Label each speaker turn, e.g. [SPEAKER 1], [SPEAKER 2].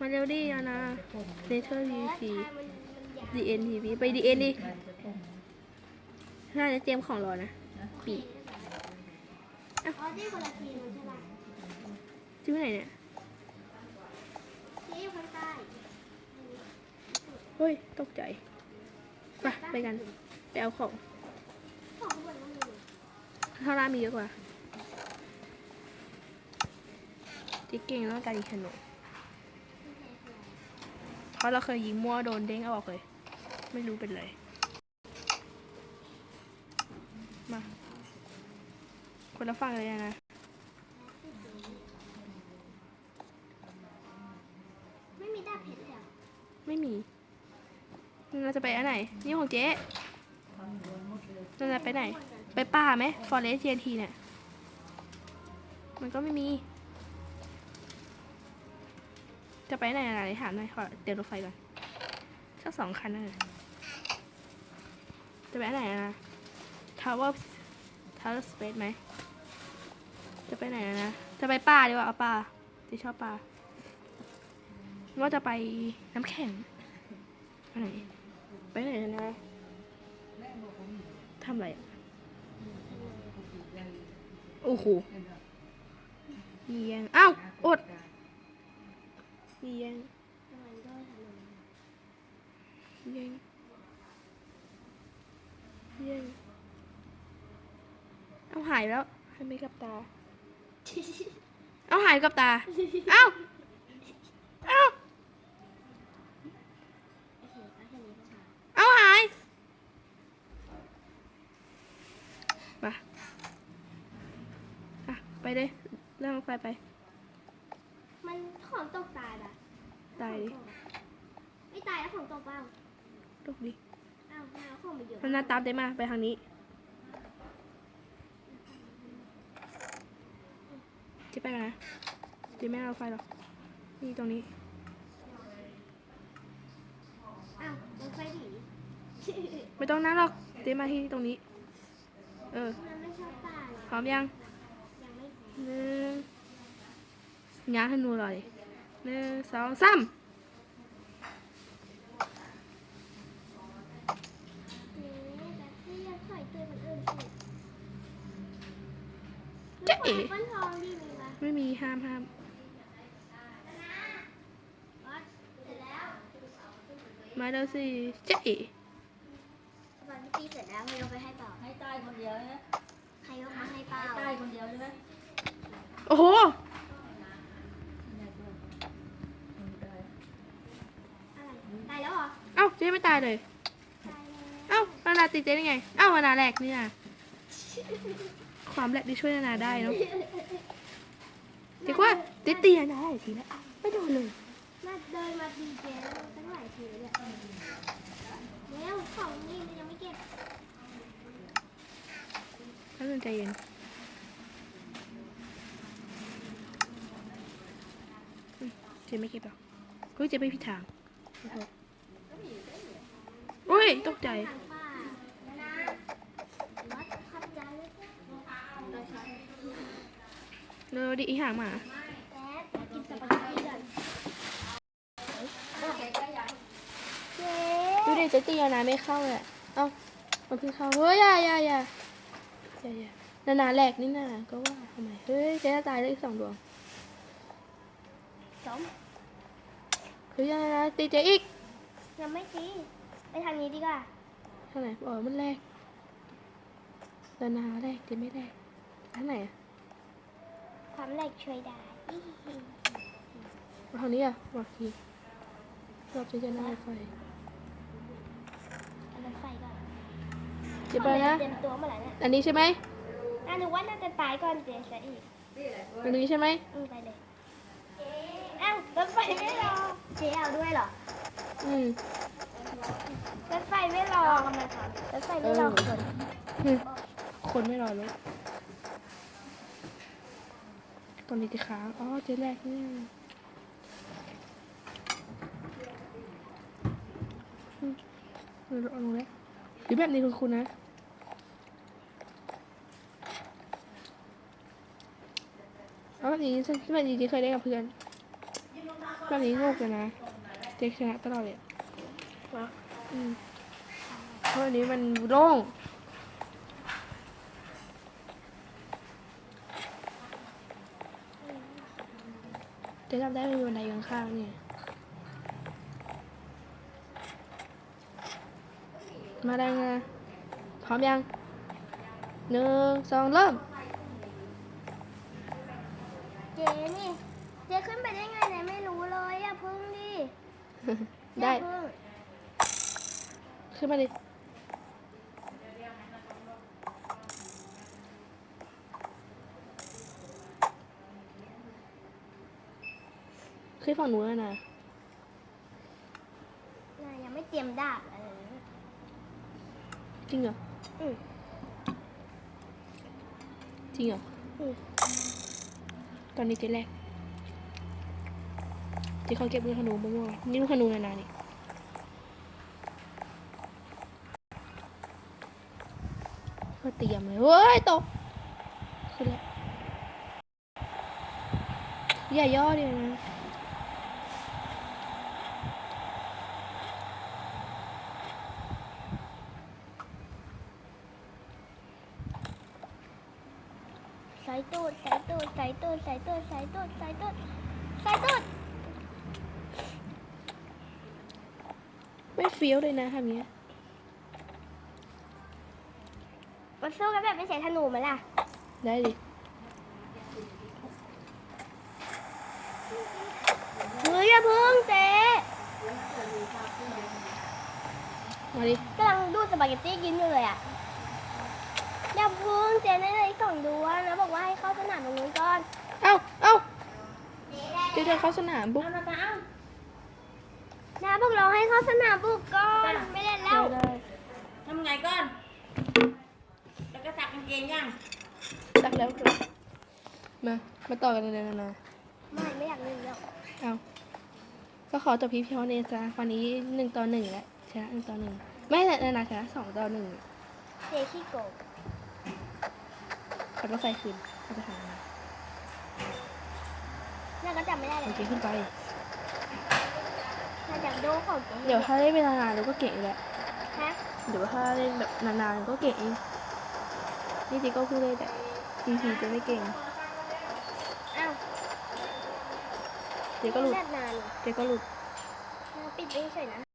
[SPEAKER 1] มาเร็วดิอานาเนเธอร์พีพีดีเอ็นทีพีไปดีเอ็นดิน่าจะเตรียมของรอนะ ปี
[SPEAKER 2] อ๋อที่คนละทีมใช่ไหม
[SPEAKER 1] ที่ไหนเนี่ย
[SPEAKER 2] ที่คนใต้
[SPEAKER 1] เฮ้ย ตกใจ ไปไปกัน ไปเอาของ
[SPEAKER 2] ข้างบนก็มี
[SPEAKER 1] ข้ามีเยอะกว่าที่เก่งแล้วการยิงขนม ราะเราเคยยิงมั่วโดนเด้งเอาออกเลย ไม่รู้เป็นไร มา คนละฝั่งเลยอะนะ
[SPEAKER 2] ไม่มีดาบเพชรเลยเหรอ
[SPEAKER 1] ไม่มี เราจะไปอันไหน นี่ของเจ๊เราจะไปไหน ไปป่าไหมฟอเรสเทียนทีเนี่ย มันก็ไม่มี จะไปไหนอะไรถามหน่อยขอเดี๋ยวรถไฟก่อนสักสองคันนั่นแหละจะไปไหนนะทาวเวอร์ทาวเวอร์สเปซไหม จะไปไหนอะนะ จะไปป่าดีกว่าเอาป่าที่ชอบป่าว่าจะไปน้ำแข็งไปไหนไปไหนนะทำอะไรโอ้โหเยียงอ้าวอด เยียง
[SPEAKER 2] มันก็ทำอะไร
[SPEAKER 1] เยียงเยียงเอาหายแล้วให้ไม่กับตา เอาหายกับตา เอ้าเอ้า
[SPEAKER 2] โอเคเอาแค่นี้ก็พอ
[SPEAKER 1] เอาหาย มา อะ ไปเลยเรื่องรถไฟไป
[SPEAKER 2] มันของตกตายป่ะ
[SPEAKER 1] ตายดิ
[SPEAKER 2] ไม่ตายแล้วของตกเปล่า
[SPEAKER 1] ลูกดิ
[SPEAKER 2] อ้าวน้าของมันเยอะ
[SPEAKER 1] มันน่าตามได้มาไปทางนี้เจะไปกันนะเจะไม่เอาไฟหรอก นี่ตรงนี้
[SPEAKER 2] อ้าวรถไฟหนี
[SPEAKER 1] ไม่ต้องนั่งหรอกเจะมาที่ตรงนี้ เออ
[SPEAKER 2] มันไม่ชอบตาย
[SPEAKER 1] พร้อมยัง
[SPEAKER 2] ยังไม่พอ
[SPEAKER 1] หนึ่ง ง้างให้หนูหน่อยหนึ่งสองสาม
[SPEAKER 2] นี่แต่ที่ยังใส่ตัวมันอื่นสิ
[SPEAKER 1] เจ๊เอ๋
[SPEAKER 2] ก้อนทองดีมีไหม
[SPEAKER 1] ไม่มีห้ามห้าม
[SPEAKER 2] วัดเสร็จแล้ว
[SPEAKER 1] มาเดี๋ยวสิเจ๊เอ๋
[SPEAKER 2] วันที่ตีเสร็จแล้วให้ยกไปให้เปล่า
[SPEAKER 3] ให้ใต้คนเดียวนะ
[SPEAKER 2] ให้ยกมาให้เปล่า
[SPEAKER 3] ใต้คนเดียวใช่ไหม
[SPEAKER 1] โอ้โห
[SPEAKER 2] อะไรตายแล้วเหรอ
[SPEAKER 1] เอ้า เจ๊ไม่ตายเลย
[SPEAKER 2] ตายแล้ว
[SPEAKER 1] เอ้านานาติดเจ๊ได้ไง เอ้านานาแหลกนี่นะความแหลกที่ช่วยนานาได้เนาะเจ๊ว่าเจ๊ตีนานาได้ทีนะไม่โดนเลย
[SPEAKER 2] น่าเดินมาทีเจแล้วตั้งหลายทีแล้วเนี่ยแล้วของนี่มันยังไม่เก็บ
[SPEAKER 1] แป๊บนึงใจเย็นอืมเจ๊ไม่เก็บหรอกเฮ้ยเจ๊ไปผิดทางขอโทษอุ้ ยตกใจ
[SPEAKER 2] ทางป่านะวัดขับใจเลยเราใช้
[SPEAKER 1] เร็วดิอีหางหมา
[SPEAKER 2] แป๊บกินสปาเกตตี้ก่อนเจ๊
[SPEAKER 1] ดูดิเจ๊ตีนานาไม่เข้าเลยอะเอ้ามันเพิ่งเข้าเฮ้ยอย่าอย่าอย่าอย่าอย่านานาแหลกนี่นาก็ว่าทำไมเฮ้ยเจ๊จะตายแล้วอีกสองดวง
[SPEAKER 2] สม
[SPEAKER 1] เฮ้ยนานาตีเจ๊อีก
[SPEAKER 2] ยังไม่ตีไป ทางนี้ดีกว่า
[SPEAKER 1] ทางไหนอ๋อมันแรกนานาแรกเจ๊ไม่แรกทางไหนอะ
[SPEAKER 2] ความแรกช่วยได้
[SPEAKER 1] ทางนี้อะบอกทีรอบเจ๊จะนั่งรถไฟ
[SPEAKER 2] เอารถไฟก่อน
[SPEAKER 1] เจ๊ไปนะ
[SPEAKER 2] เตรียมตัวเมื่อไหร่เนี่ย
[SPEAKER 1] อันนี้ใช่ไหม
[SPEAKER 2] อะหนูว่าน่าจะตายก่อนเจ๊ซะอีก
[SPEAKER 1] อันนี้ใช่ไหม
[SPEAKER 2] อืมไปเลย อ้าวรถไฟไม่รอเจ๊เอาด้วยเหรอ
[SPEAKER 1] อืม
[SPEAKER 2] รถไฟไม่รอกำลังทำรถไฟไม่รอคน
[SPEAKER 1] อืมคนไม่รอรถตอนนี้จะค้างอ๋อเจ๊แรกเนี่ยอืมเออเอาลงแล้วหรือแบบนี้คุณคุณนะเอาแบบนี้แบบนี้เจ๊เคยได้กับเพื่อน แบบนี้งกเลยนะ เจ๊ชนะตลอดเลยอะ
[SPEAKER 2] เหรอ
[SPEAKER 1] อืมเพราะอันนี้มันโล่งเจ๊จำได้ว่ามีบันไดอยู่ข้างๆเนี่ยมาได้ไงพร้อมยังหนึ่งสองเริ่ม
[SPEAKER 2] เจ๊นี่ เจ๊ขึ้นไปได้ไงเนี่ยไม่รู้เลยอย่าพึ่งดิ
[SPEAKER 1] ได้
[SPEAKER 2] อย่าพึ่ง
[SPEAKER 1] ขึ้นมาดิขึ้นฝั่งนู้นแล้วนะ
[SPEAKER 2] นายยังไม่เตรียมดาบอะไรเลย
[SPEAKER 1] จริงเหรอ
[SPEAKER 2] อืม
[SPEAKER 1] จริงเหรอ
[SPEAKER 2] อืม
[SPEAKER 1] ตอนนี้เจ๊แรก เจ๊เขาเก็บลูกขนูมะม่วงนี่ลูกขนูนานานี่ก็เตรียมเลยเฮ้ยตกขึ้นแล้วอย่าย่อเดียวนะ
[SPEAKER 2] ใส่ตูดใส่ตูดใส่ตูดใส่ตูดใส่ตูดใส่ตูดใส่ตูด
[SPEAKER 1] ไม่ เฟี้ยวเลยนะทำเนี้ย
[SPEAKER 2] มาสู้กันแบบไม่ใช้ธนูไหมล่ะ
[SPEAKER 1] ได้ดิ
[SPEAKER 2] เฮ้ยอย่าพึ่งเจ๊
[SPEAKER 1] มาดิ
[SPEAKER 2] กำลังดูดสปาเกตตี้กินอยู่เลยอะอย่าพึ่งเจ๊ได้เลยส่งดูว่านะบอกว่าให้เข้าสนามตรงนู้นก่อน
[SPEAKER 1] เอ้าเอ้าเจ๊เดินเข้าสนามปุ๊บ
[SPEAKER 2] นะพวกเราให้เข้าสนามบุกก่อนไม่เล่นแล้ว
[SPEAKER 1] ได้
[SPEAKER 3] ทำไงก่อน แล้วก็ซักกางเกงยัง
[SPEAKER 1] สักแล้วครับมา มาต่อกันเลยนะ
[SPEAKER 2] ไม่ไม่อยากเล่นแล้ว
[SPEAKER 1] เอาก็ขอจบพีพีเนจ้าวันนี้หนึ่งต่อหนึ่งแล้วชนะหนึ่งต่อหนึ่งไม่แต่นานาชนะสองต่อหนึ่ง
[SPEAKER 2] เจ๊ขี้โกง
[SPEAKER 1] ขับรถไฟคืนเข้าไปหา
[SPEAKER 2] น่าก็จำไม่ได้เล
[SPEAKER 1] โอยเคขึ้นไป
[SPEAKER 2] น่าจะดูของเจ๊
[SPEAKER 1] เดี๋ยวถ้าเล่นเวลานานเราก็เก่งอีกแหละ
[SPEAKER 2] ฮะ
[SPEAKER 1] เดี๋ยวถ้าเล่นแบบนานๆก็เก่งเองนี่จีก็พูดเลยแต่พีพีจะไม่เก่ง
[SPEAKER 2] อ้าว
[SPEAKER 1] เจ๊ก็หลุด
[SPEAKER 2] แบบนานเหรอ
[SPEAKER 1] เจ๊ก็หลุด
[SPEAKER 2] น่าปิดไปเฉยๆนะ